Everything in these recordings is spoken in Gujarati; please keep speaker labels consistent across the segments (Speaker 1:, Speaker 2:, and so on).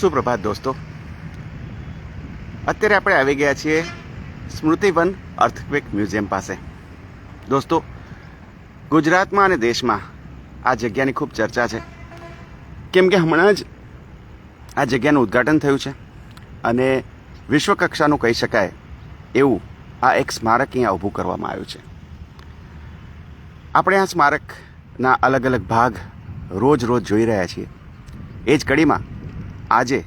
Speaker 1: સુપ્રભાત દોસ્તો. અત્યારે આપણે આવી ગયા છીએ સ્મૃતિવન અર્થક્વેક મ્યુઝિયમ પાસે. દોસ્તો, ગુજરાતમાં અને દેશમાં આ જગ્યાની ખૂબ ચર્ચા છે. કેમ કે હમણાં જ આ જગ્યાનું ઉદ્ઘાટન થયું છે અને વિશ્વ કક્ષાનું કહી શકાય એવું આ એક સ્મારક અહીંયા ઊભું કરવામાં આવ્યું છે. આપણે આ સ્મારકના અલગ અલગ ભાગ રોજ રોજ જોઈ રહ્યા છીએ. એ જ કડીમાં આજે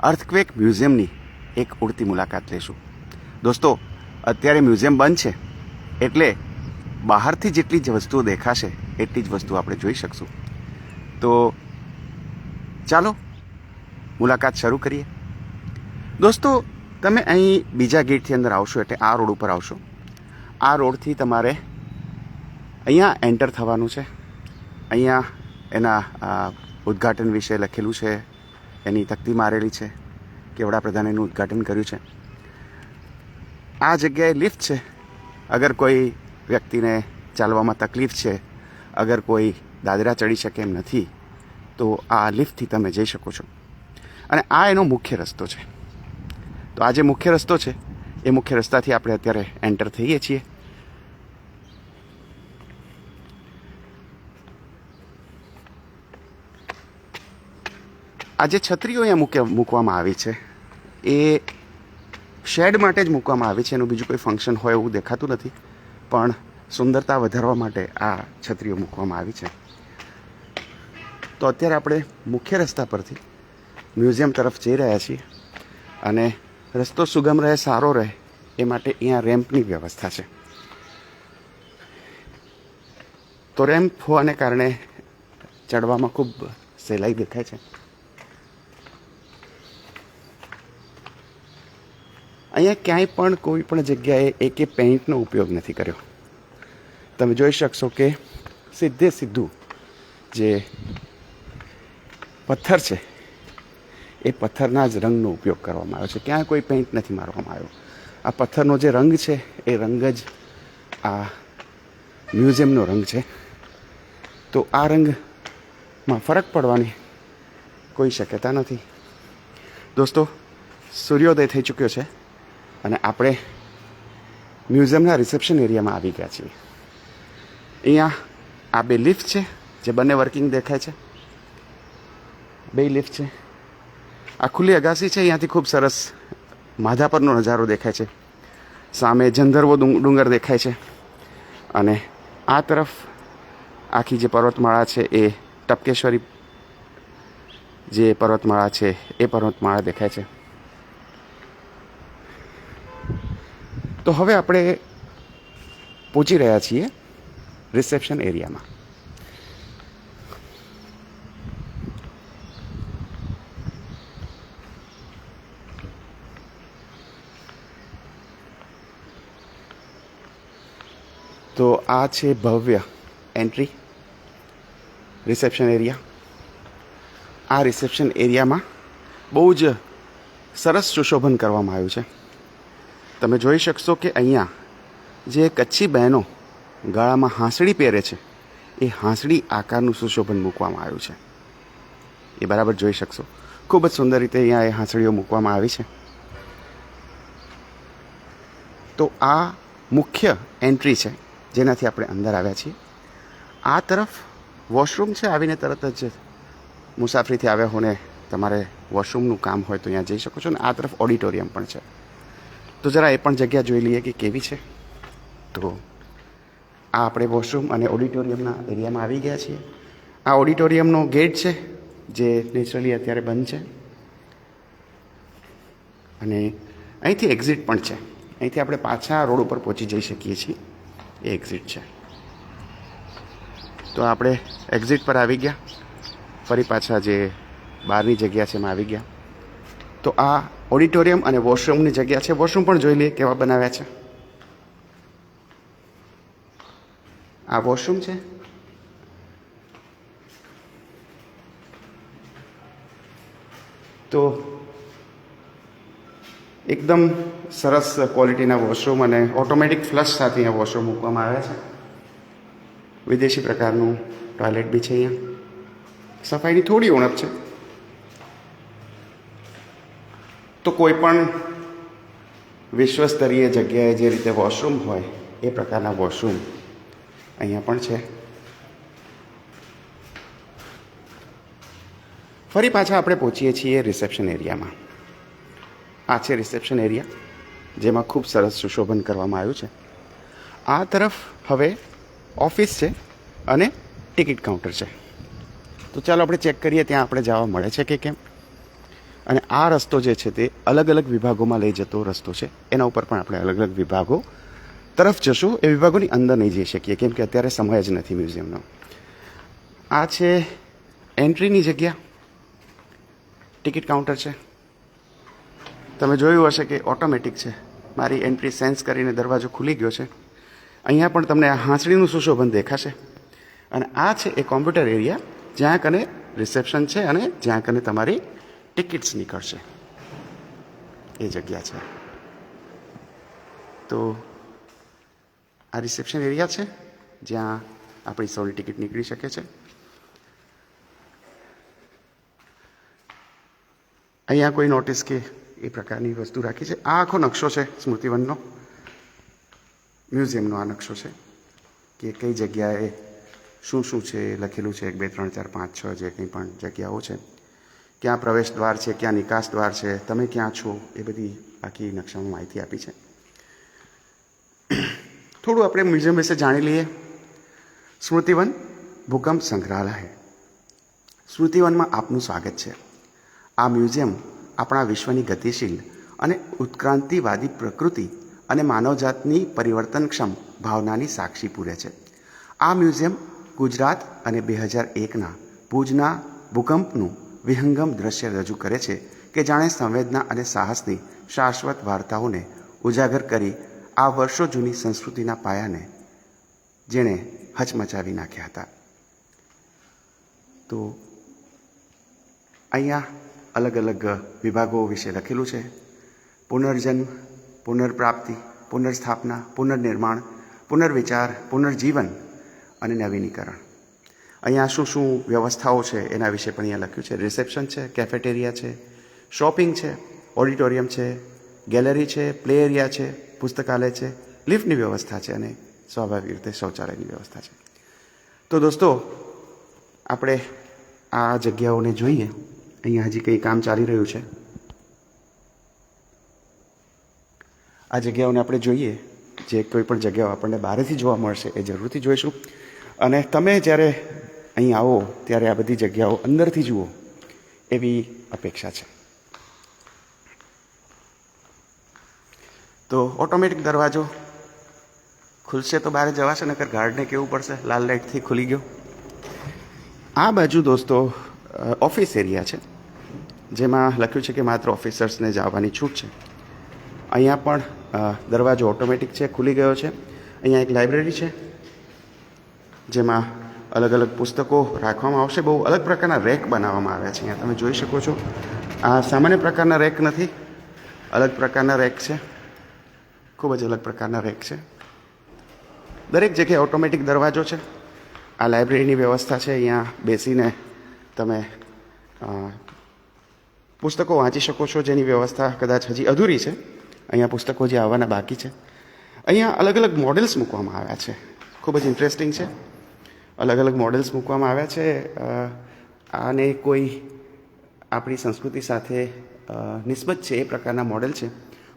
Speaker 1: અર્થક્વેક મ્યુઝિયમની એક ઉડતી મુલાકાત લઈશું દોસ્તો, અત્યારે મ્યુઝિયમ બંધ છે, એટલે બહારથી જેટલી જ વસ્તુઓ દેખાશે, એટલી જ વસ્તુ આપણે જોઈ શકશું. તો ચાલો, મુલાકાત શરૂ કરીએ. દોસ્તો, તમે અહીં બીજા ગેટથી અંદર આવશો, એટલે આ રોડ ઉપર આવશો. આ રોડથી તમારે અહીંયા એન્ટર થવાનું છે. અહીંયા એના ઉદ્ઘાટન વિશે લખેલું છે. એની તકતી મારેલી છે કે વડાપ્રધાને એનું ઉદ્ઘાટન કર્યું છે. આ જગ્યાએ લિફ્ટ છે. અગર કોઈ વ્યક્તિને ચાલવામાં તકલીફ છે, અગર કોઈ દાદરા ચડી શકે એમ નથી, તો આ લિફ્ટથી તમે જઈ શકો છો. અને આ એનો મુખ્ય રસ્તો છે. તો આ જે મુખ્ય રસ્તો છે, એ મુખ્ય રસ્તાથી આપણે અત્યારે એન્ટર થઈએ છીએ. આ જે છત્રીઓ અહીંયા મૂકે મૂકવામાં આવી છે, એ શેડ માટે જ મૂકવામાં આવી છે, એનું બીજું કોઈ ફંક્શન હોય એવું દેખાતું નથી, પણ સુંદરતા વધારવા માટે આ છત્રીઓ મૂકવામાં આવી છે. તો અત્યારે આપણે મુખ્ય રસ્તા પરથી મ્યુઝિયમ તરફ જઈ રહ્યા છીએ અને રસ્તો સુગમ રહે, સારો રહે, એ માટે અહીંયા રેમ્પની વ્યવસ્થા છે. તો રેમ્પ હોવાને કારણે ચડવામાં ખૂબ સહેલાઈ દેખાય છે. અહીંયા ક્યાંય પણ કોઈ પણ જગ્યાએ એકે પેઇન્ટનો ઉપયોગ નથી કર્યો. તમે જોઈ શકશો કે સીધે સીધું જે પથ્થર છે, એ પથ્થરના જ રંગનો ઉપયોગ કરવામાં આવ્યો છે. ક્યાંય કોઈ પેઇન્ટ નથી મારવામાં આવ્યો. આ પથ્થરનો જે રંગ છે, એ રંગ જ આ મ્યુઝિયમનો રંગ છે. તો આ રંગમાં ફરક પડવાની કોઈ શક્યતા નથી. દોસ્તો, સૂર્યોદય થઈ ચૂક્યો છે. અને આપણે મ્યુઝિયમના રિસેપ્શન એરિયામાં આવી ગયા છીએ. અહીંયા આ બે લિફ્ટ છે, જે બંને વર્કિંગ દેખાય છે. બે લિફ્ટ છે. આ ખુલ્લી અગાસી છે, અહીંયાથી ખૂબ સરસ માધાપરનો નજારો દેખાય છે. સામે જંધરવો ડુંગર દેખાય છે. અને આ તરફ આખી જે પર્વતમાળા છે એ ટપકેશ્વરી જે પર્વતમાળા છે, એ પર્વતમાળા દેખાય છે. તો હવે આપણે પહોંચી રહ્યા છીએ રિસેપ્શન એરિયામાં. તો આ છે ભવ્ય એન્ટ્રી, રિસેપ્શન એરિયા. આ રિસેપ્શન એરિયામાં બહુ જ સરસ સુશોભન કરવામાં આવ્યું છે. તમે જોઈ શકશો કે અહીંયા જે કચ્છી બહેનો ગળામાં હાંસડી પહેરે છે, એ હાંસડી આકારનું સુશોભન મૂકવામાં આવ્યું છે. એ બરાબર જોઈ શકશો. ખૂબ જ સુંદર રીતે અહીંયા એ હાંસડીઓ મૂકવામાં આવી છે. તો આ મુખ્ય એન્ટ્રી છે, જેનાથી આપણે અંદર આવ્યા છીએ. આ તરફ વોશરૂમ છે, આવીને તરત જ મુસાફરીથી આવ્યા હોને તમારે વોશરૂમનું કામ હોય તો અહીંયા જઈ શકો છો ને આ તરફ ઓડિટોરિયમ પણ છે. તો જરા એ પણ જગ્યા જોઈ લઈએ કે કેવી છે. તો આ આપણે વોશરૂમ અને ઓડિટોરિયમના એરિયામાં આવી ગયા છીએ. આ ઓડિટોરિયમનો ગેટ છે, જે નેચરલી અત્યારે બંધ છે. અને અહીંથી એક્ઝિટ પણ છે. અહીંથી આપણે પાછા રોડ ઉપર પહોંચી જઈ શકીએ છીએ. એ એક્ઝિટ છે. તો આપણે એક્ઝિટ પર આવી ગયા. ફરી પાછા જે બહારની જગ્યા છે એમાં આવી ગયા. તો આ ઓડિટોરિયમ અને વોશરૂમની જગ્યા છે. વોશરૂમ પણ જોઈ લઈએ કેવા બનાવ્યા છે. આ વોશરૂમ છે. તો એકદમ સરસ ક્વોલિટીના વોશરૂમ અને ઓટોમેટિક ફ્લશ સાથે અહીંયા વોશરૂમ મૂકવામાં આવ્યા છે. વિદેશી પ્રકારનું ટોયલેટ બી છે અહીંયા. સફાઈની થોડી ઉણપ છે. તો કોઈ પણ વિશ્વ સ્તરીય જગ્યાએ જે રીતે વોશરૂમ હોય, એ પ્રકારના વોશરૂમ અહીંયા પણ છે. ફરી પાછા આપણે પહોંચીએ છીએ રિસેપ્શન એરિયામાં. આ છે રિસેપ્શન એરિયા, જેમાં ખૂબ સરસ સુશોભન કરવામાં આવ્યું છે. આ તરફ હવે ઓફિસ છે અને ટિકિટ કાઉન્ટર છે. તો ચાલો આપણે ચેક કરીએ, ત્યાં આપણે જવા મળે છે કે કેમ? અને આ રસ્તો જે છે તે અલગ અલગ વિભાગોમાં લઈ જતો રસ્તો છે. એના ઉપર પણ આપણે અલગ અલગ વિભાગો તરફ જશું. એ વિભાગોની અંદર નહીં જઈ શકીએ, કેમ કે અત્યારે સમય જ નથી મ્યુઝિયમનો. આ છે એન્ટ્રીની જગ્યા. ટિકિટ કાઉન્ટર છે. તમે જોયું હશે કે ઓટોમેટિક છે. મારી એન્ટ્રી સેન્સ કરીને દરવાજો ખુલી ગયો છે. અહીંયા પણ તમને આ હાંસડીનું સુશોભન દેખાશે. અને આ છે એ કોમ્પ્યુટર એરિયા, જ્યાં કને રિસેપ્શન છે અને જ્યાં કને તમારી ટિકિટ્સ નીકળશે. એ જગ્યા છે. તો આ રિસેપ્શન એરિયા છે, જ્યાં આપણી સૌની ટિકિટ નીકળી શકે છે. અહીંયા કોઈ નોટિસ કે એ પ્રકારની વસ્તુ રાખી છે. આ આખો નકશો છે, સ્મૃતિવનનો. મ્યુઝિયમનો આ નકશો છે, કે કઈ જગ્યાએ શું શું છે, લખેલું છે, એક, બે, ત્રણ, ચાર, પાંચ, છ, જે કંઈ પણ જગ્યાઓ છે. ક્યાં પ્રવેશ દ્વાર છે, ક્યાં નિકાસ દ્વાર છે, તમે ક્યાં છો, એ બધી આખી નકશામાં માહિતી આપી છે. થોડું આપણે મ્યુઝિયમ વિશે જાણી લઈએ. સ્મૃતિવન ભૂકંપ સંગ્રહાલય. સ્મૃતિવનમાં આપનું સ્વાગત છે. આ મ્યુઝિયમ આપણા વિશ્વની ગતિશીલ અને ઉત્ક્રાંતિવાદી પ્રકૃતિ અને માનવજાતની પરિવર્તનક્ષમ ભાવનાની સાક્ષી પૂરે છે. આ મ્યુઝિયમ ગુજરાત અને બે હજાર એકના ભુજના ભૂકંપનું વિહંગમ દ્રશ્ય રજૂ કરે છે કે જાણે સંવેદના અને સાહસની શાશ્વત વાર્તાઓને ઉજાગર કરી આ વર્ષો જૂની સંસ્કૃતિના પાયાને જેણે હચમચાવી નાખ્યા હતા. તો અહીંયા અલગ અલગ વિભાગો વિશે લખેલું છે. પુનર્જન્મ, પુનર્પ્રાપ્તિ, પુનર્સ્થાપના, પુનર્નિર્માણ, પુનર્વિચાર, પુનર્જીવન અને નવીનીકરણ. અહીંયા શું શું વ્યવસ્થાઓ છે એના વિશે પણ અહીંયા લખ્યું છે. રિસેપ્શન છે, કેફેટેરિયા છે, શોપિંગ છે, ઓડિટોરિયમ છે, ગેલેરી છે, પ્લે એરિયા છે, પુસ્તકાલય છે, લિફ્ટની વ્યવસ્થા છે અને સ્વાભાવિક રીતે શૌચાલયની વ્યવસ્થા છે. તો દોસ્તો, આપણે આ જગ્યાઓને જોઈએ. અહીંયા હજી કંઈ કામ ચાલી રહ્યું છે. આ જગ્યાઓને આપણે જોઈએ. જે કોઈ પણ જગ્યાઓ આપણને બહારેથી જોવા મળશે એ જરૂરથી જોઈશું. અને તમે જ્યારે અહીં આવો, ત્યારે આ બધી જગ્યાઓ અંદરથી જુઓ. એવી અપેક્ષા છે. તો ઓટોમેટિક દરવાજો ખુલશે તો બહાર જવાશે, નકર ગાર્ડને કેવું પડશે? લાલ લાઇટથી ખુલી ગયો. આ બાજુ દોસ્તો ઓફિસ એરિયા છે, જેમાં લખ્યું છે કે માત્ર ઓફિસર્સને જવાની છૂટ છે. અહીંયા પણ દરવાજો ઓટોમેટિક છે, ખુલી ગયો છે. અહીંયા એક લાઇબ્રેરી છે, જેમાં અલગ અલગ પુસ્તકો રાખવામાં આવશે. બહુ અલગ પ્રકારના રેક બનાવવામાં આવ્યા છે અહીંયા. તમે જોઈ શકો છો. આ સામાન્ય પ્રકારના રેક નથી. અલગ પ્રકારના રેક છે. ખૂબ જ અલગ પ્રકારના રેક છે. દરેક જગ્યાએ ઓટોમેટિક દરવાજો છે. આ લાઇબ્રેરીની વ્યવસ્થા છે. અહીંયા બેસીને તમે પુસ્તકો વાંચી શકો છો. જેની વ્યવસ્થા કદાચ હજી અધૂરી છે. અહીંયા પુસ્તકો જે આવવાના બાકી છે. અહીંયા અલગ અલગ મોડેલ્સ મૂકવામાં આવ્યા છે. ખૂબ જ ઇન્ટરેસ્ટિંગ છે. અલગ અલગ મોડેલ્સ મૂકવામાં આવ્યા છે. આને કોઈ આપણી સંસ્કૃતિ સાથે નિસ્બત છે એ પ્રકારના મોડેલ છે.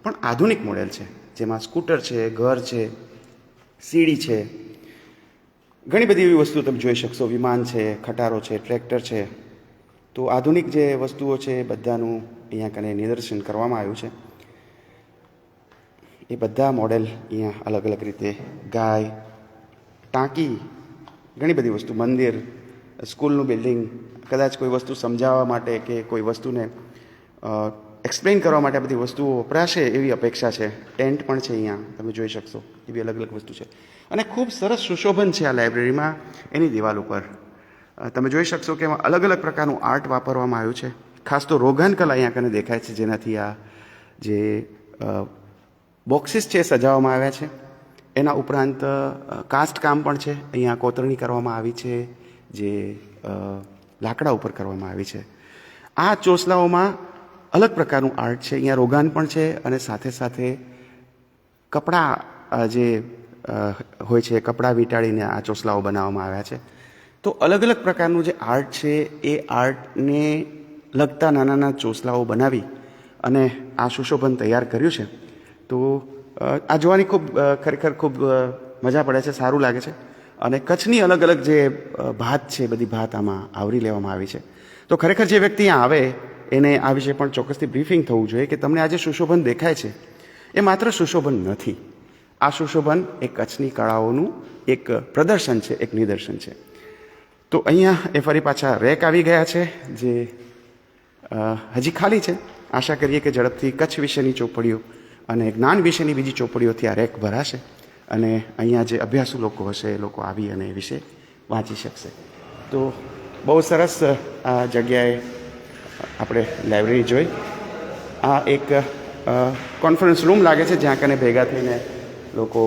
Speaker 1: પણ આધુનિક મોડેલ છે. જેમાં સ્કૂટર છે, ઘર છે, સીડી છે. ઘણી બધી એવી વસ્તુઓ તમે જોઈ શકશો. વિમાન છે, ખટારો છે, ટ્રેક્ટર છે. તો આધુનિક જે વસ્તુઓ છે એ બધાનું અહીંયા કને નિદર્શન કરવામાં આવ્યું છે. એ બધા મોડેલ અહીંયા અલગ અલગ રીતે ગાય, ટાંકી ઘણી બધી વસ્તુ, મંદિર, સ્કૂલનું બિલ્ડિંગ, કદાચ કોઈ વસ્તુ સમજાવવા માટે કે કોઈ વસ્તુને એક્સપ્લેન કરવા માટે બધી વસ્તુઓ વપરાશે એવી અપેક્ષા છે. ટેન્ટ પણ છે અહીંયા, તમે જોઈ શકશો. એવી અલગ અલગ વસ્તુ છે. અને ખૂબ સરસ સુશોભન છે આ લાઇબ્રેરીમાં, એની દિવાલ ઉપર. તમે જોઈ શકશો કે એમાં અલગ અલગ પ્રકારનું આર્ટ વાપરવામાં આવ્યું છે. ખાસ તો રોગાન કલા અહીંયા કને દેખાય છે, જેનાથી આ જે બોક્સિસ છે સજાવવામાં આવ્યા છે. એના ઉપરાંત કાસ્ટ કામ પણ છે. અહીંયા કોતરણી કરવામાં આવી છે, જે લાકડા ઉપર કરવામાં આવી છે. આ ચોસલાઓમાં અલગ પ્રકારનું આર્ટ છે. અહીંયા રોગાન પણ છે અને સાથે સાથે કપડાં જે હોય છે, કપડાં વીંટાળીને આ ચોસલાઓ બનાવવામાં આવ્યા છે. તો અલગ અલગ પ્રકારનું જે આર્ટ છે, એ આર્ટને લગતા નાના નાના ચોસલાઓ બનાવી અને આ સુશોભન તૈયાર કર્યું છે. તો આ જોવાની ખૂબ ખરેખર ખૂબ મજા પડે છે, સારું લાગે છે. અને કચ્છની અલગ અલગ જે ભાત છે બધી ભાત આમાં આવરી લેવામાં આવી છે. તો ખરેખર જે વ્યક્તિ અહીંયા આવે, એને આ વિશે પણ ચોક્કસથી બ્રીફિંગ થવું જોઈએ કે તમને આજે સુશોભન દેખાય છે. એ માત્ર સુશોભન નથી. આ સુશોભન એ કચ્છની કળાઓનું એક પ્રદર્શન છે, એક નિદર્શન છે. તો અહીંયા એ ફરી પાછા રેક આવી ગયા છે, જે હજી ખાલી છે. આશા કરીએ કે ઝડપથી કચ્છ વિશેની ચોપડીઓ અને જ્ઞાન વિશેની બીજી ચોપડીઓથી આ રેક ભરાશે અને અહીંયા જે અભ્યાસુ લોકો હશે એ લોકો આવી અને એ વિશે વાંચી શકશે. તો બહુ સરસ આ જગ્યાએ આપણે લાઇબ્રેરી જોઈ. આ એક કોન્ફરન્સ રૂમ લાગે છે જ્યાં કને ભેગા થઈને લોકો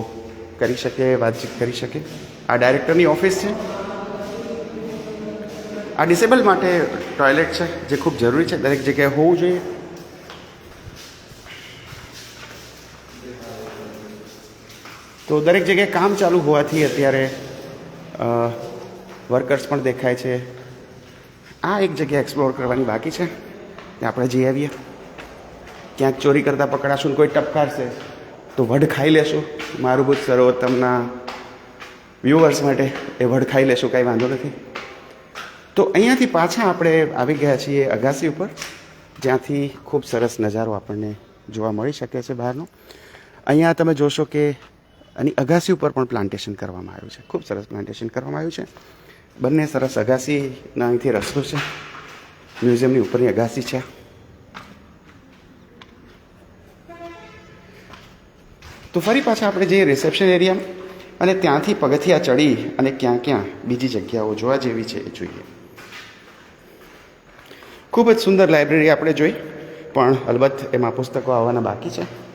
Speaker 1: કરી શકે, વાતચીત કરી શકે. આ ડાયરેક્ટરની ઓફિસ છે. આ ડિસેબલ માટે ટોયલેટ છે, જે ખૂબ જરૂરી છે. દરેક જગ્યાએ હોવું જોઈએ. તો દરેક જગ્યાએ કામ ચાલુ હોવાથી અત્યારે વર્કર્સ પણ દેખાય છે. આ એક જગ્યા એક્સપ્લોર કરવાની બાકી છે. ત્યાં આપણે જઈ આવીએ. ક્યાંક ચોરી કરતાં પકડાશું કોઈ ટપકારશે, તો વઢ ખાઈ લેશું. મારું ભૂત સર્વોત્તમના વ્યૂવર્સ માટે એ વઢ ખાઈ લેશું, કાંઈ વાંધો નથી. તો અહીંયાથી પાછા આપણે આવી ગયા છીએ અગાસી ઉપર, જ્યાંથી ખૂબ સરસ નજારો આપણને જોવા મળી શકે છે બહારનો. અહીંયા તમે જોશો કે આની અગાસી ઉપર પણ પ્લાન્ટેશન કરવામાં આવ્યું છે. ખૂબ સરસ પ્લાન્ટેશન કરવામાં આવ્યું છે. બંને સરસ અગાસીના અહીંથી રસ્તો છે. મ્યુઝિયમની ઉપરની અગાસી છે. તો ફરી પાછા આપણે જઈએ રિસેપ્શન એરિયા અને ત્યાંથી પગથિયા ચડી અને ક્યાં ક્યાં બીજી જગ્યાઓ જોવા જેવી છે એ જોઈએ. ખૂબ જ સુંદર લાઇબ્રેરી આપણે જોઈ, પણ અલબત્ત એમાં પુસ્તકો આવવાના બાકી છે.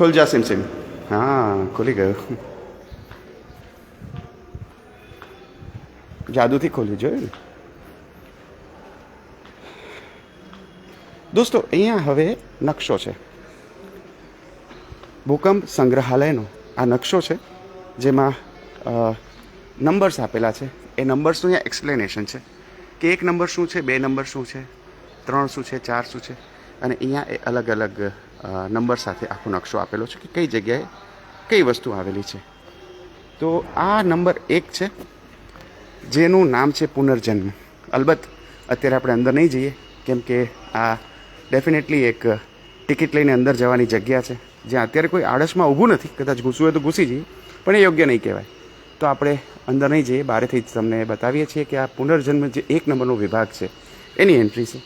Speaker 1: ખુલ જા સિમ સિમ. હા, ખુલી ગયો. જાદુથી ખોલ્યું જોયું ને દોસ્તો, અહીંયા હવે નકશો છે. ભૂકંપ સંગ્રહાલયનો આ નકશો છે, જેમાં નંબર્સ આપેલા છે. એ નંબર્સનું અહીંયા એક્સપ્લેનેશન છે કે એક નંબર શું છે, બે નંબર શું છે, ત્રણ શું છે, ચાર શું છે. અને અહીંયા એ અલગ અલગ નંબર સાથે આખો નકશો આપેલો છે કે કઈ જગ્યાએ કઈ વસ્તુ આવેલી છે. તો આ નંબર એક છે, જેનું નામ છે પુનર્જન્મ. અલબત્ત અત્યારે આપણે અંદર નહીં જઈએ, કેમ કે આ ડેફિનેટલી એક ટિકિટ લઈને અંદર જવાની જગ્યા છે, જ્યાં અત્યારે કોઈ આળસમાં ઊભું નથી, કદાચ ઘૂસવું હોય તો ઘૂસી જઈએ, પણ એ યોગ્ય નહીં કહેવાય. તો આપણે અંદર નહીં જઈએ બહારથી જ તમને બતાવીએ છીએ કે આ પુનર્જન્મ જે એક નંબરનો વિભાગ છે, એની એન્ટ્રી છે.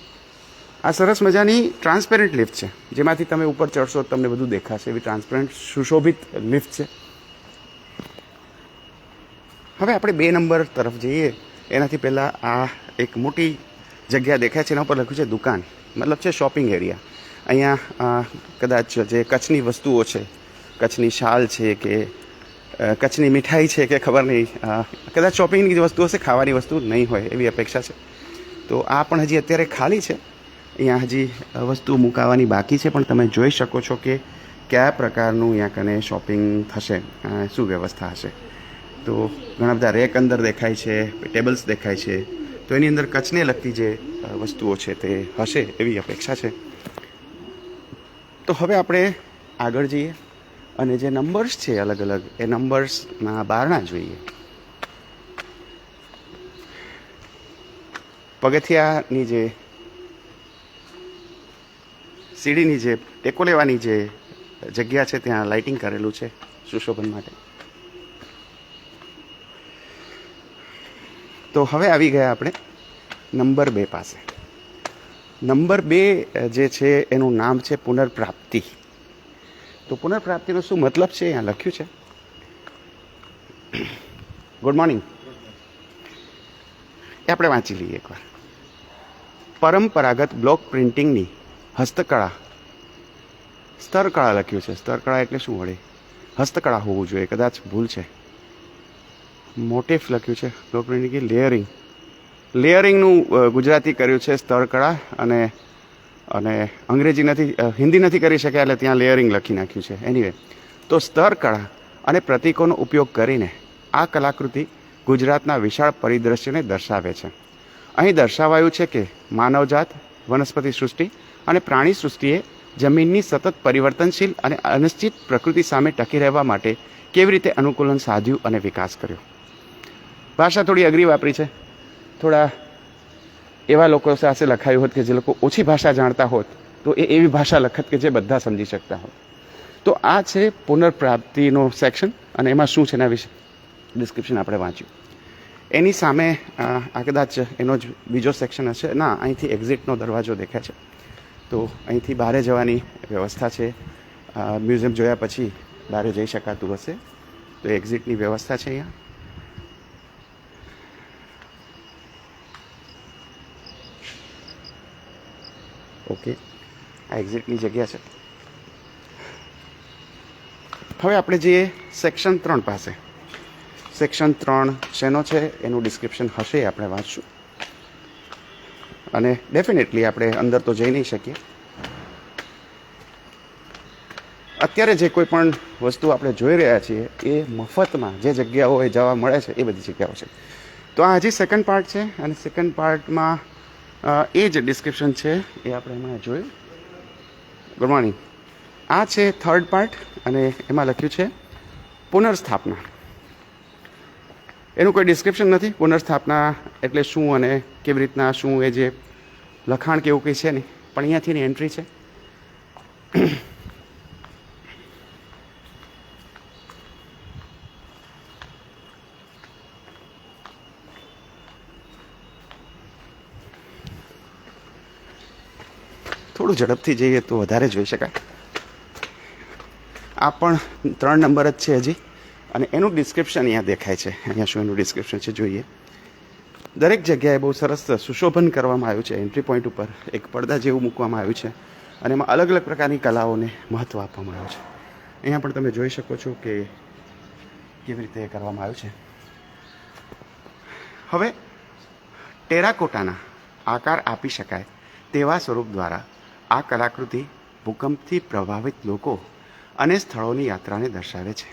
Speaker 1: આ સરસ મજાની ટ્રાન્સપેરન્ટ લિફ્ટ છે. જેમાંથી તમે ઉપર ચડશો તમને બધું દેખાશે. એવી ટ્રાન્સપેરન્ટ સુશોભિત લિફ્ટ છે. હવે આપણે બે નંબર તરફ જઈએ. એનાથી પહેલાં આ એક મોટી જગ્યા દેખાય છે. એના ઉપર લખ્યું છે દુકાન. મતલબ છે શોપિંગ એરિયા અહીંયા કદાચ જે કચ્છની વસ્તુઓ છે, કચ્છની શાલ છે કે કચ્છની મીઠાઈ છે કે ખબર નહીં કદાચ શોપિંગની વસ્તુ હશે, ખાવાની વસ્તુ નહીં હોય એવી અપેક્ષા છે. તો આ પણ હજી અત્યારે ખાલી છે. અહીંયા હજી વસ્તુ મુકાવાની બાકી છે, પણ તમે જોઈ શકો છો કે કયા પ્રકારનું અહીંયા કને શોપિંગ થશે શું વ્યવસ્થા હશે. તો ઘણા બધા રેક અંદર દેખાય છે, ટેબલ્સ દેખાય છે. તો એની અંદર કચ્છને લગતી જે વસ્તુઓ છે તે હશે એવી અપેક્ષા છે. તો હવે આપણે આગળ જઈએ અને જે નંબર્સ છે અલગ અલગ, એ નંબર્સના બારણા જોઈએ. પગથિયાની જે સીડીની જે ટેકો લેવાની જે જગ્યા છે ત્યાં લાઇટિંગ કરેલું છે સુશોભન માટે. તો હવે આવી ગયા આપણે નંબર બે પાસે. નંબર બે જે છે એનું નામ છે પુનર્પ્રાપ્તિ. તો પુનર્પ્રાપ્તિનો શું મતલબ છે? અહીંયા લખ્યું છે. ગુડ મોર્નિંગ એ આપણે વાંચી લઈએ એકવાર. પરંપરાગત બ્લોક પ્રિન્ટિંગની હસ્તકળા. સ્તરકળા લખ્યું છે. સ્તરકળા એટલે શું વળી? હસ્તકળા હોવું જોઈએ. કદાચ ભૂલ છે. મોટિફ લખ્યું છે. Blueprint layering. લેયરિંગનું ગુજરાતી કર્યું છે સ્તરકળા અને અને અંગ્રેજી નથી હિન્દી નથી કરી શક્યા એટલે ત્યાં લેયરિંગ લખી નાખ્યું છે. એનીવે તો સ્તરકળા અને પ્રતીકોનો ઉપયોગ કરીને આ કલાકૃતિ ગુજરાતના વિશાળ પરિદ્રશ્યને દર્શાવે છે. અહીં દર્શાવાયું છે કે માનવજાત વનસ્પતિ સૃષ્ટિ અને પ્રાણી સૃષ્ટિએ જમીનની સતત પરિવર્તનશીલ અને અનિશ્ચિત પ્રકૃતિ સામે ટકી રહેવા માટે કેવી રીતે અનુકૂલન સાધ્યું અને વિકાસ કર્યો? ભાષા થોડી અઘરી વાપરી છે. થોડા એવા લોકો સાથે લખાયું હોત કે જે લોકો ઓછી ભાષા જાણતા હોત, તો એ એવી ભાષા લખત કે જે બધા સમજી શકતા હોત. તો આ છે પુનર્પ્રાપ્તિનો સેક્શન અને એમાં શું છે એના વિશે ડિસ્ક્રિપ્શન આપણે વાંચ્યું. એની સામે, આ કદાચ એનો જ બીજો સેક્શન હશે. ના, અહીંથી એક્ઝિટનો દરવાજો દેખાય છે. તો અહીંથી બહાર જવાની વ્યવસ્થા છે. મ્યુઝિયમ જોયા પછી બહાર જઈ શકાતું હશે. તો એક્ઝિટની વ્યવસ્થા છે અહીંયા. ઓકે. આ એક્ઝિટની જગ્યા છે. હવે આપણે જઈએ સેક્શન ત્રણ પાસે. સેક્શન ત્રણ શેનો છે? એનું ડિસ્ક્રિપ્શન હશે, આપણે વાંચશું. અને ડેફિનેટલી આપણે અંદર તો જઈ નહીં શકીએ. અત્યારે જે કોઈ પણ વસ્તુ આપણે જોઈ રહ્યા છીએ, એ મફતમાં જે જગ્યાઓ એ જવા મળે છે, એ બધી જગ્યાઓ છે. તો આ હજી સેકન્ડ પાર્ટ છે અને સેકન્ડ પાર્ટમાં એ જ ડિસ્ક્રિપ્શન છે, એ આપણે હમણાં જોયું. ગુડ મોર્નિંગ આ છે થર્ડ પાર્ટ અને એમાં લખ્યું છે, પુનર્સ્થાપના. એનું કોઈ ડિસ્ક્રિપ્શન નથી, પુનર્સ્થાપના એટલે શું અને કેવી રીતના, શું એ જે લખાણ કે એવું કંઈ છે નહીં. પણ અહીંયાથી એની એન્ટ્રી છે. થોડું ઝડપથી જઈએ તો વધારે જોઈ શકાય. આ પણ ત્રણ નંબર જ છે હજી. અને એનું ડિસ્ક્રિપ્શન અહીંયા દેખાય છે. અહીંયા શું એનું ડિસ્ક્રિપ્શન છે? જોઈએ. દરેક જગ્યાએ બહુ સરસ સુશોભન કરવામાં આવ્યું છે. એન્ટ્રી પોઈન્ટ ઉપર એક પડદા જેવું મૂકવામાં આવ્યું છે અને એમાં અલગ અલગ પ્રકારની કલાઓને મહત્ત્વ આપવામાં આવ્યું છે. અહીંયા પણ તમે જોઈ શકો છો કે કેવી રીતે કરવામાં આવ્યું છે. હવે ટેરાકોટાના આકાર આપી શકાય તેવા સ્વરૂપ દ્વારા આ કલાકૃતિ ભૂકંપથી પ્રભાવિત લોકો અને સ્થળોની યાત્રાને દર્શાવે છે.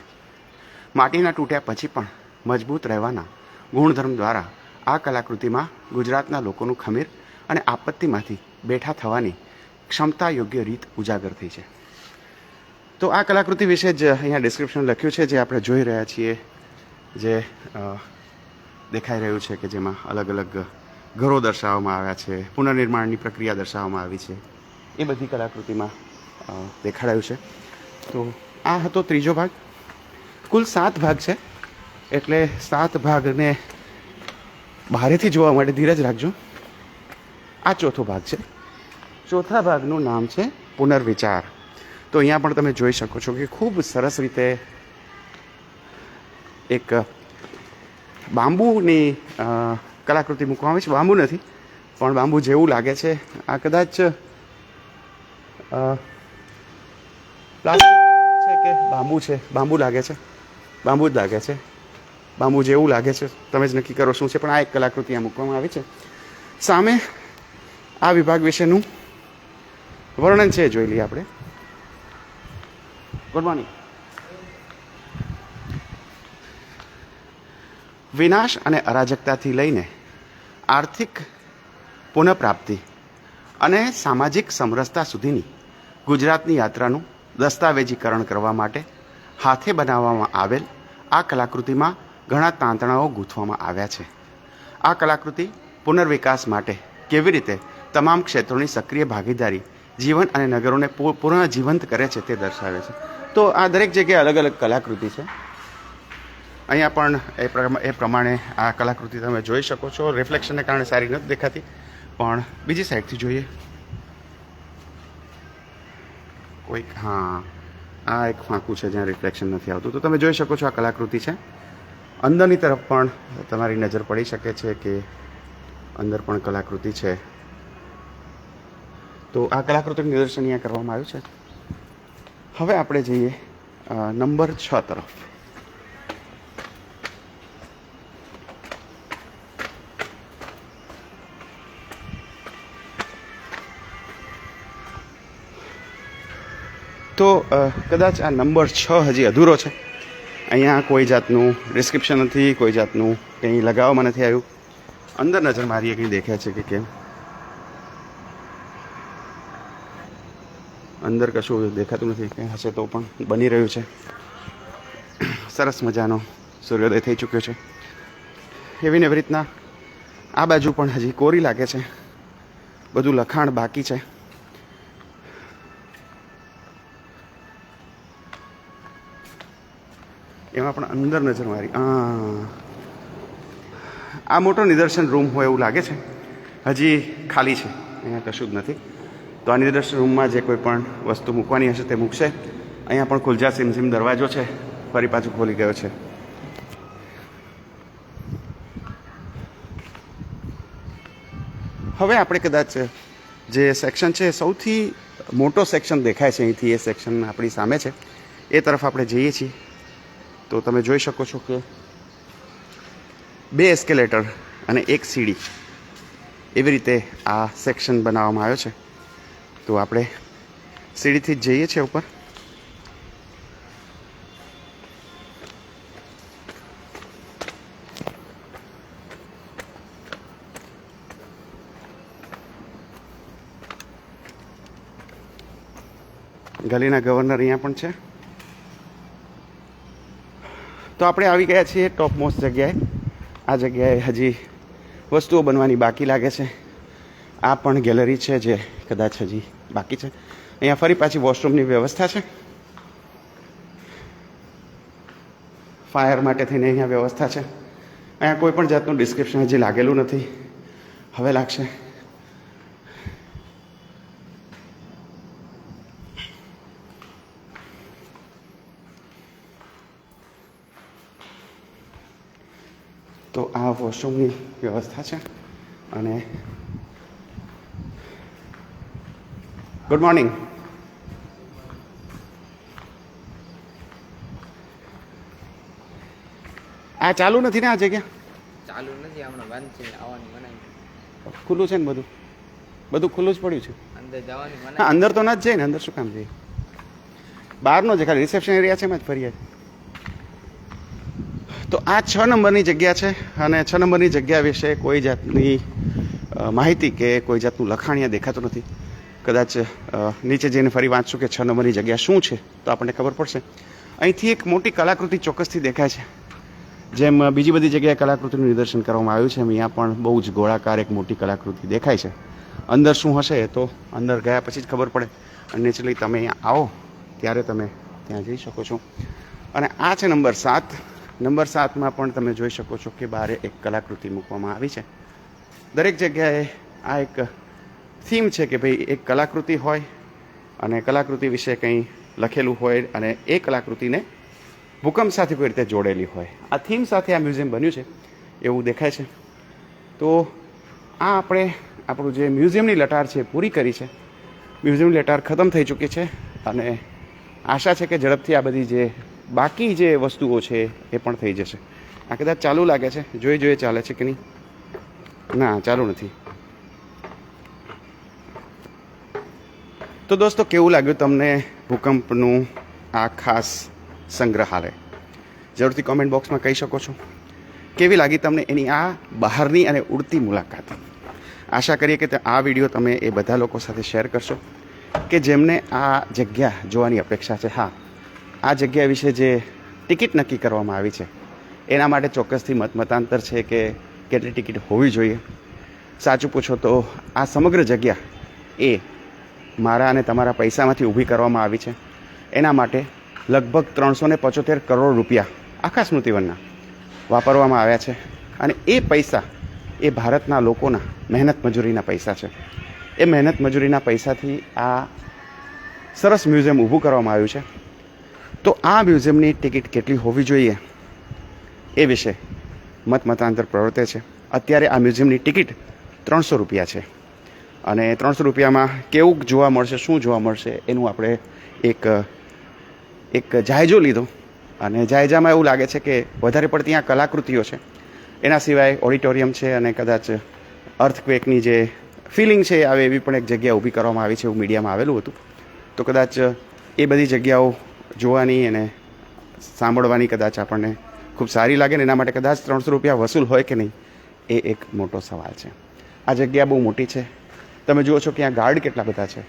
Speaker 1: માટીના તૂટ્યા પછી પણ મજબૂત રહેવાના ગુણધર્મ દ્વારા આ કલાકૃતિમાં ગુજરાતના લોકોનું ખમીર અને આપત્તિમાંથી બેઠા થવાની ક્ષમતા યોગ્ય રીત ઉજાગર થઈ છે. તો આ કલાકૃતિ વિશે જ અહીંયા ડિસ્ક્રિપ્શન લખ્યું છે, જે આપણે જોઈ રહ્યા છીએ, જે દેખાઈ રહ્યું છે કે જેમાં અલગ અલગ ઘરો દર્શાવવામાં આવ્યા છે, પુનર્નિર્માણની પ્રક્રિયા દર્શાવવામાં આવી છે. એ બધી કલાકૃતિમાં દેખાડાયું છે. તો આ હતો ત્રીજો ભાગ. કુલ સાત ભાગ છે. એટલે સાત ભાગને બહારેથી જોવા માટે ધીરજ રાખજો. આ ચોથો ભાગ છે. ચોથા ભાગનું નામ છે પુનર્વિચાર. તો અહીંયા પણ તમે જોઈ શકો છો કે ખૂબ સરસ રીતે એક બાંબુની કલાકૃતિ મૂકવામાં આવી છે. બાંબુ નથી, પણ બાંબુ જેવું લાગે છે. આ કદાચ પ્લાસ્ટિક છે કે બાંબુ છે? બાંબુ લાગે છે? બાંબુ જ લાગે છે. બાંબુ જેવું લાગે છે, તમે જ નક્કી કરો શું છે, પણ આ એક કલાકૃતિ આ મૂકવામાં આવી છે. સામે આ વિભાગ વિશેનું વર્ણન છે, જોઈ લઈએ આપણે. ગુડ મોર્નિંગ વિનાશ અને અરાજકતાથી લઈને આર્થિક પુનઃપ્રાપ્તિ અને સામાજિક સમરસતા સુધીની ગુજરાતની યાત્રાનું દસ્તાવેજીકરણ કરવા માટે હાથે બનાવવામાં આવેલ આ કલાકૃતિમાં ઘણા તાંતણાઓ ગૂંથવામાં આવ્યા છે. આ કલાકૃતિ પુનર્વિકાસ માટે કેવી રીતે તમામ ક્ષેત્રોની સક્રિય ભાગીદારી, જીવન અને નગરોને પૂર્ણ જીવંત કરે છે તે દર્શાવે છે. તો આ દરેક જગ્યાએ અલગ અલગ કલાકૃતિ છે. અહીંયા પણ એ એ પ્રમાણે આ કલાકૃતિ તમે જોઈ શકો છો. રિફ્લેક્શનને કારણે સારી નથી દેખાતી, પણ બીજી સાઈડથી જોઈએ. કોઈક, હા, આ એક ફાંકું છે જ્યાં રિફ્લેક્શન નથી આવતું. તો તમે જોઈ શકો છો આ કલાકૃતિ છે. અંદરની તરફ પણ તમારી નજર પડી શકે છે કે અંદર પણ કલાકૃતિ છે. તો આ કલાકૃતિનું નિદર્શન અહીંયા કરવામાં આવ્યું છે. હવે આપણે જઈએ નંબર છ તરફ. તો કદાચ આ નંબર છ હજી અધૂરો છે. અહીંયા કોઈ જાતનું ડિસ્ક્રિપ્શન નથી, કોઈ જાતનું કંઈ લગાવવામાં નથી આવ્યું. અંદર નજર મારીએ કંઈ દેખાય છે કે કેમ? અંદર કશું દેખાતું નથી, કંઈ હશે તો પણ બની રહ્યું છે. સરસ મજાનો સૂર્યોદય થઈ ચૂક્યો છે. એવી ને એવી રીતના આ બાજુ પણ હજી કોરી લાગે છે. બધું લખાણ બાકી છે. એમાં પણ અંદર નજર મારી. આ. મોટો નિદર્શન રૂમ હોય એવું લાગે છે. હજી ખાલી છે. અહીંયા કશું જ નથી. તો આ નિદર્શન રૂમમાં જે કોઈ પણ વસ્તુ મૂકવાની હશે તે મૂકશે. અહીંયા પણ ખુલજા સિમસિમ દરવાજો છે. ફરી પાછું ખોલી ગયો છે. હવે આપણે કદાચ જે સેક્શન છે સૌથી મોટો સેક્શન દેખાય છે અહીંથી. એ સેક્શન આપણી સામે છે. એ તરફ આપણે જઈએ છીએ. તો તમે જોઈ શકો છો કે બે એસ્કેલેટર અને એક સીડી એવી રીતે આ સેક્શન બનાવવામાં આવ્યો છે. તો આપણે સીડીથી જ જઈએ છીએ ઉપર. ગલીના ગવર્નર અહીંયા પણ છે. તો આપણે આવી ગયા છીએ ટોપ મોસ્ટ જગ્યાએ. આ જગ્યાએ હજી વસ્તુઓ બનવાની બાકી લાગે છે. આ પણ ગેલેરી છે જે કદાચ હજી બાકી છે. અહીંયા ફરી પાછી વોશરૂમની વ્યવસ્થા છે. ફાયર માટે થઈને અહીંયા વ્યવસ્થા છે. અહીંયા કોઈ પણ જાતનું ડિસ્ક્રિપ્શન હજી લાગેલું નથી. હવે લાગશે. તો આ વોશરૂમની વ્યવસ્થા છે અને ગુડ મોર્નિંગ. આ ચાલુ નથી ને આ જગ્યા?
Speaker 2: ચાલુ નથી હમણાં બંધ છે આવવાની મનાઈ
Speaker 1: ખુલ્લું છે ને બધું? બધું ખુલ્લું જ પડ્યું છે.
Speaker 2: અંદર જવાની મનાઈ
Speaker 1: અંદર તો ના જ જાય ને અંદર શું કામ જઈએ? બહારનો છે ખાલી રિસેપ્શન એરિયા છે એમાં જ ફરીએ. તો આ છ નંબરની જગ્યા છે અને છ નંબરની જગ્યા વિશે કોઈ જાતની માહિતી કે કોઈ જાતનું લખાણ અહીંયા દેખાતું નથી. કદાચ નીચે જઈને ફરી વાંચશું કે છ નંબરની જગ્યા શું છે તો આપણને ખબર પડશે. અહીંથી એક મોટી કલાકૃતિ ચોક્કસથી દેખાય છે. જેમ બીજી બધી જગ્યાએ કલાકૃતિનું નિદર્શન કરવામાં આવ્યું છે, એમ અહીંયા પણ બહુ જ ગોળાકાર એક મોટી કલાકૃતિ દેખાય છે. અંદર શું હશે તો અંદર ગયા પછી જ ખબર પડે. અને નેચરલી તમે અહીંયા આવો, ત્યારે તમે ત્યાં જઈ શકો છો. અને આ છે નંબર સાત. નંબર સાતમાં પણ તમે જોઈ શકો છો કે બારે એક કલાકૃતિ મૂકવામાં આવી છે. દરેક જગ્યાએ આ એક થીમ છે કે ભાઈ એક કલાકૃતિ હોય અને કલાકૃતિ વિશે કંઈ લખેલું હોય અને એ કલાકૃતિને ભૂકંપ સાથે કોઈ રીતે જોડેલી હોય. આ થીમ સાથે આ મ્યુઝિયમ બન્યું છે, એવું દેખાય છે. તો આ આપણે આપણું જે મ્યુઝિયમની લટાર છે પૂરી કરી છે. મ્યુઝિયમની લટાર ખતમ થઈ ચૂકી છે અને આશા છે કે ઝડપથી આ બધી જે બાકી જે વસ્તુઓ છે એ પણ થઈ જશે. આ કદાચ ચાલુ લાગે છે. જોઈ જોઈએ ચાલે છે કે નહીં? ના, ચાલુ નથી. તો દોસ્તો, કેવું લાગ્યું તમને ભૂકંપનું આ ખાસ સંગ્રહાલય? જરૂરથી કોમેન્ટ બોક્સમાં કહી શકો છો. કેવી લાગી તમને એની આ બહારની અને ઉડતી મુલાકાત? આશા કરીએ કે આ વીડિયો તમે એ બધા લોકો સાથે શેર કરશો કે જેમને આ જગ્યા જોવાની અપેક્ષા છે. હા આ જગ્યા વિશે જે ટિકિટ નક્કી કરવામાં આવી છે, એના માટે ચોક્કસથી મત મતાંતર છે કે કેટલી ટિકિટ હોવી જોઈએ. સાચું પૂછો તો આ સમગ્ર જગ્યા એ મારા અને તમારા પૈસામાંથી ઊભી કરવામાં આવી છે. એના માટે લગભગ ત્રણસો ને પચોતેર કરોડ રૂપિયા આખા સ્મૃતિવનના વાપરવામાં આવ્યા છે અને એ પૈસા એ ભારતના લોકોના મહેનત મજૂરીના પૈસા છે. એ મહેનત મજૂરીના પૈસાથી આ સરસ મ્યુઝિયમ ઊભું કરવામાં આવ્યું છે. તો આ મ્યુઝિયમની ટિકિટ કેટલી હોવી જોઈએ એ વિશે મત મતાંતર પ્રવર્તે છે. અત્યારે આ મ્યુઝિયમની ટિકિટ ત્રણસો રૂપિયા છે. અને ત્રણસો રૂપિયામાં કેવું જોવા મળશે, શું જોવા મળશે, એનું આપણે એક એક જાયજો લીધો. અને જાયજામાં એવું લાગે છે કે વધારે પડતી ત્યાં કલાકૃતિઓ છે. એના સિવાય ઓડિટોરિયમ છે અને કદાચ અર્થક્વેકની જે ફિલિંગ છે, આવે એવી પણ એક જગ્યા ઊભી કરવામાં આવી છે એવું મીડિયામાં આવેલું હતું. તો કદાચ એ બધી જગ્યાઓ જોવાની અને સાંભળવાની કદાચ આપણને ખૂબ સારી લાગે ને એના માટે કદાચ ત્રણસો રૂપિયા વસૂલ હોય કે નહીં, એ એક મોટો સવાલ છે. આ જગ્યા બહુ મોટી છે. તમે જુઓ છો કે આ ગાર્ડ કેટલા બધા છે.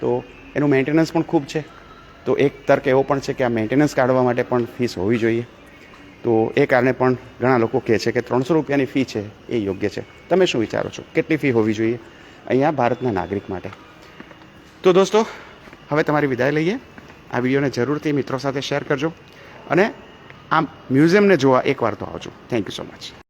Speaker 1: તો એનું મેન્ટેનન્સ પણ ખૂબ છે. તો એક તર્ક એવો પણ છે કે આ મેન્ટેનન્સ કાઢવા માટે પણ ફીસ હોવી જોઈએ. તો એ કારણે પણ ઘણા લોકો કહે છે કે ત્રણસો રૂપિયાની ફી છે, એ યોગ્ય છે. તમે શું વિચારો છો? કેટલી ફી હોવી જોઈએ અહીંયા ભારતના નાગરિક માટે? તો દોસ્તો, હવે તમારી વિદાય લઈએ. આ વિડીયોને જરૂરથી મિત્રો સાથે શેર કરજો અને આ મ્યુઝિયમને જોવા એકવાર તો આવજો. Thank you so much